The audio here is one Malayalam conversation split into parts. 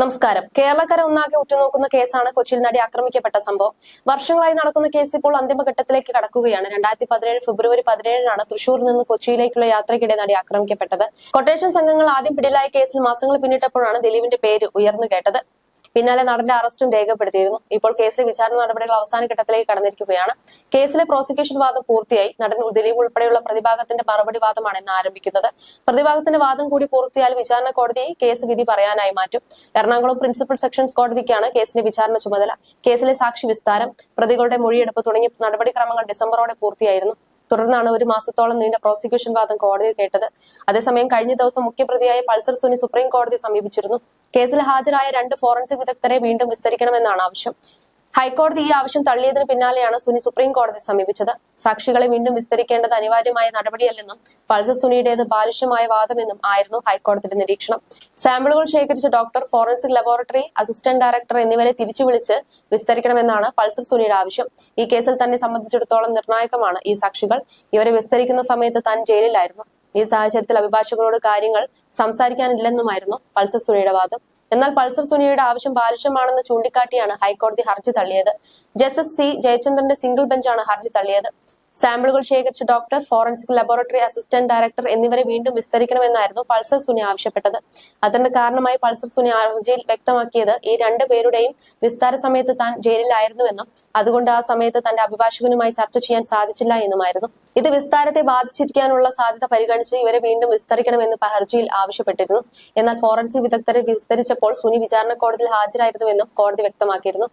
നമസ്കാരം. കേരളക്കര ഒന്നാകെ ഉറ്റുനോക്കുന്ന കേസാണ് കൊച്ചിയിൽ നടി ആക്രമിക്കപ്പെട്ട സംഭവം. വർഷങ്ങളായി നടക്കുന്ന കേസ് ഇപ്പോൾ അന്തിമഘട്ടത്തിലേക്ക് കടക്കുകയാണ്. രണ്ടായിരത്തി പതിനേഴ് ഫെബ്രുവരി പതിനേഴിനാണ് തൃശൂരിൽ നിന്ന് കൊച്ചിയിലേക്കുള്ള യാത്രയ്ക്കിടെ നടി ആക്രമിക്കപ്പെട്ടത്. കൊട്ടേഷൻ സംഘങ്ങൾ ആദ്യം പിടിയിലായ കേസിൽ മാസങ്ങൾ പിന്നിട്ടപ്പോഴാണ് ദിലീപിന്റെ പേര് ഉയർന്നു കേട്ടത്. പിന്നാലെ നടന്റെ അറസ്റ്റും രേഖപ്പെടുത്തിയിരുന്നു. ഇപ്പോൾ കേസിലെ വിചാരണ നടപടികൾ അവസാന ഘട്ടത്തിലേക്ക് കടന്നിരിക്കുകയാണ്. കേസിലെ പ്രോസിക്യൂഷൻ വാദം പൂർത്തിയായി. നടൻ ദിലീപ് ഉൾപ്പെടെയുള്ള പ്രതിഭാഗത്തിന്റെ മറുപടി വാദമാണ് ഇന്ന് ആരംഭിക്കുന്നത്. പ്രതിഭാഗത്തിന്റെ വാദം കൂടി പൂർത്തിയാൽ വിചാരണ കോടതി കേസ് വിധി പറയാനായി മാറ്റും. എറണാകുളം പ്രിൻസിപ്പൽ സെക്ഷൻസ് കോടതിക്കാണ് കേസിന്റെ വിചാരണ ചുമതല. കേസിലെ സാക്ഷി വിസ്താരം പ്രതികളുടെ മൊഴിയെടുപ്പ് തുടങ്ങിയ നടപടിക്രമങ്ങൾ ഡിസംബറോടെ പൂർത്തിയായിരുന്നു. തുടർന്നാണ് ഒരു മാസത്തോളം നീണ്ട പ്രോസിക്യൂഷൻ വാദം കോടതി കേട്ടത്. അതേസമയം കഴിഞ്ഞ ദിവസം മുഖ്യപ്രതിയായ പൾസർ സുനി സുപ്രീം കോടതിയെ സമീപിച്ചിരുന്നു. കേസിൽ ഹാജരായ രണ്ട് ഫോറൻസിക് വിദഗ്ധരെ വീണ്ടും വിസ്തരിക്കണമെന്നാണ് ആവശ്യം. ഹൈക്കോടതി ഈ ആവശ്യം തള്ളിയതിന് പിന്നാലെയാണ് സുനി സുപ്രീം കോടതി സമീപിച്ചത്. സാക്ഷികളെ വീണ്ടും വിസ്തരിക്കേണ്ടത് അനിവാര്യമായ നടപടിയല്ലെന്നും പൾസർ സുനിയുടേത് ബാലിഷ്യമായ വാദമെന്നും ആയിരുന്നു ഹൈക്കോടതിയുടെ നിരീക്ഷണം. സാമ്പിളുകൾ ശേഖരിച്ച doctor forensic laboratory assistant director എന്നിവരെ തിരിച്ചു വിളിച്ച് വിസ്തരിക്കണമെന്നാണ് പൾസർ സുനിയുടെ ആവശ്യം. ഈ കേസിൽ തന്നെ സംബന്ധിച്ചിടത്തോളം നിർണായകമാണ് ഈ സാക്ഷികൾ. ഇവരെ വിസ്തരിക്കുന്ന സമയത്ത് താൻ ജയിലിലായിരുന്നു. ഈ സാഹചര്യത്തിൽ അഭിഭാഷകരോട് കാര്യങ്ങൾ സംസാരിക്കാനില്ലെന്നുമായിരുന്നു പൾസർ സുനിയുടെ വാദം. എന്നാൽ പൾസർ സുനിയുടെ ആവശ്യം ബാലിഷ്യമാണെന്ന് ചൂണ്ടിക്കാട്ടിയാണ് ഹൈക്കോടതി ഹർജി തള്ളിയത്. ജസ്റ്റിസ് സി ജയചന്ദ്രന്റെ സിംഗിൾ ബെഞ്ചാണ് ഹർജി തള്ളിയത്. സാമ്പിളുകൾ ശേഖരിച്ച doctor forensic laboratory assistant director എന്നിവരെ വീണ്ടും വിസ്തരിക്കണമെന്നായിരുന്നു പൾസർ സുനി ആവശ്യപ്പെട്ടത്. അതിന്റെ കാരണമായി പൾസർ സുനി ഹർജിയിൽ വ്യക്തമാക്കിയത് ഈ രണ്ടു പേരുടെയും വിസ്താര സമയത്ത് താൻ ജയിലിലായിരുന്നുവെന്നും അതുകൊണ്ട് ആ സമയത്ത് തന്റെ അഭിഭാഷകനുമായി ചർച്ച ചെയ്യാൻ സാധിച്ചില്ല എന്നുമായിരുന്നു. ഇത് വിസ്താരത്തെ ബാധിച്ചിരിക്കാനുള്ള സാധ്യത പരിഗണിച്ച് ഇവരെ വീണ്ടും വിസ്തരിക്കണമെന്ന് ഹർജിയിൽ ആവശ്യപ്പെട്ടിരുന്നു. എന്നാൽ ഫോറൻസിക് വിദഗ്ധരെ വിസ്തരിച്ചപ്പോൾ സുനി വിചാരണ കോടതിയിൽ ഹാജരായിരുന്നുവെന്നും കോടതി വ്യക്തമാക്കിയിരുന്നു.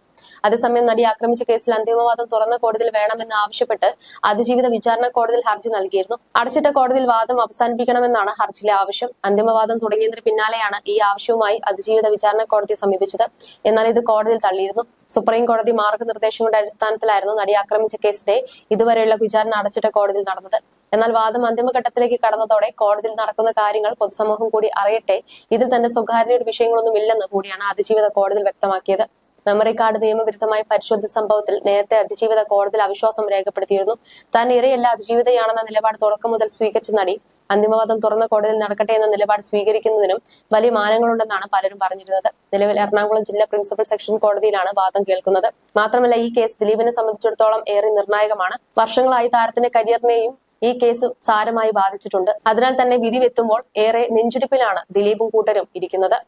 അതേസമയം നടി ആക്രമിച്ച കേസിൽ അന്തിമവാദം തുറന്ന കോടതിയിൽ വേണമെന്ന് ആവശ്യപ്പെട്ട് അതിജീവിത വിചാരണ കോടതിയിൽ ഹർജി നൽകിയിരുന്നു. അടച്ചിട്ട കോടതിയിൽ വാദം അവസാനിപ്പിക്കണമെന്നാണ് ഹർജിയിലെ ആവശ്യം. അന്തിമവാദം തുടങ്ങിയതിന് പിന്നാലെയാണ് ഈ ആവശ്യവുമായി അതിജീവിത വിചാരണ കോടതിയെ സമീപിച്ചത്. എന്നാൽ ഇത് കോടതിയിൽ തള്ളിയിരുന്നു. സുപ്രീം കോടതി മാർഗനിർദ്ദേശങ്ങളുടെ അടിസ്ഥാനത്തിലായിരുന്നു നടി ആക്രമിച്ച കേസിന്റെ ഇതുവരെയുള്ള വിചാരണ അടച്ചിട്ട കോടതിയിൽ നടന്നത്. എന്നാൽ വാദം അന്തിമഘട്ടത്തിലേക്ക് കടന്നതോടെ കോടതിയിൽ നടക്കുന്ന കാര്യങ്ങൾ പൊതുസമൂഹം കൂടി അറിയട്ടെ. ഇതിൽ തന്നെ സ്വകാര്യതയുടെ വിഷയങ്ങളൊന്നും ഇല്ലെന്ന് കൂടിയാണ് അതിജീവിത കോടതിയിൽ വ്യക്തമാക്കിയത്. മെമ്മറി കാർഡ് നിയമവിരുദ്ധമായി പരിശോധിച്ച സംഭവത്തിൽ നേരത്തെ അതിജീവിത കോടതിയിൽ അവിശ്വാസം രേഖപ്പെടുത്തിയിരുന്നു. താൻ ഇരയല്ല അതിജീവിതയാണെന്ന നിലപാട് തുടക്കം മുതൽ സ്വീകരിച്ച നടി. അന്തിമവാദം തുറന്ന കോടതിയിൽ നടക്കട്ടെ എന്ന നിലപാട് സ്വീകരിക്കുന്നതിനും വലിയ മാനങ്ങളുണ്ടെന്നാണ് പലരും പറഞ്ഞിരുന്നത്. നിലവിൽ എറണാകുളം ജില്ലാ പ്രിൻസിപ്പൽ സെക്ഷൻ കോടതിയിലാണ് വാദം കേൾക്കുന്നത്. മാത്രമല്ല ഈ കേസ് ദിലീപിനെ സംബന്ധിച്ചിടത്തോളം ഏറെ നിർണായകമാണ്. വർഷങ്ങളായി താരത്തിന്റെ കരിയറിനെയും ഈ കേസ് സാരമായി ബാധിച്ചിട്ടുണ്ട്. അതിനാൽ തന്നെ വിധി വെത്തുമ്പോൾ ഏറെ നെഞ്ചിടിപ്പിലാണ് ദിലീപും കൂട്ടരും ഇരിക്കുന്നത്.